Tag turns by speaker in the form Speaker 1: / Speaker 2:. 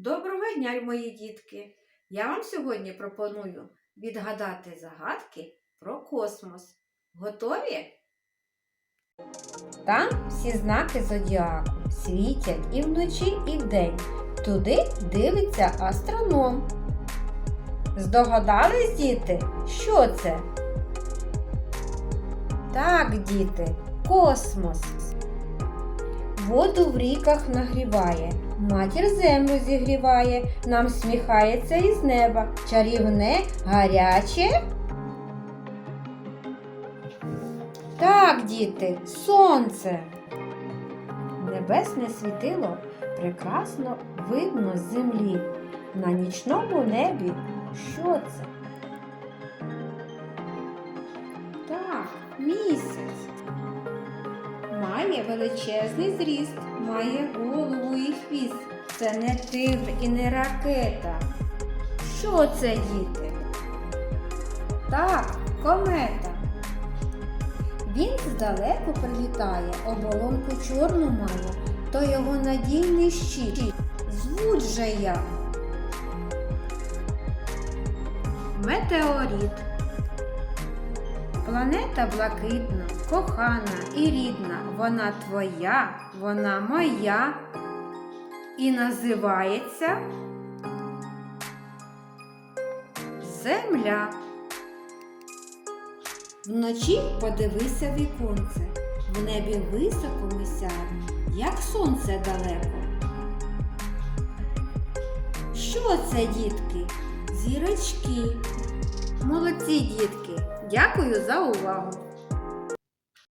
Speaker 1: Доброго дня, мої дітки! Я вам сьогодні пропоную відгадати загадки про космос. Готові? Там всі знаки зодіаку світять і вночі, і вдень. Туди дивиться астроном. Здогадались, діти, що це? Так, діти, космос. Воду в ріках нагріває, матір землю зігріває, нам сміхається із неба, чарівне, гаряче. Так, діти, сонце. Небесне світило прекрасно видно з землі. На нічному небі що це? Так, місяць. Має величезний зріст, має голову і хвіст. Це не тигр і не ракета. Що це, діти? Так, комета. Він здалеку прилітає, оболонку чорну має, то його надійний щит. Звуть же як. Метеорит. Планета блакитна, кохана і рідна, вона твоя, вона моя і називається Земля. Вночі подивися віконце, в небі високо ми як сонце далеко. Що це, дітки? Зірочки. Молодці, дітки! Дякую за увагу!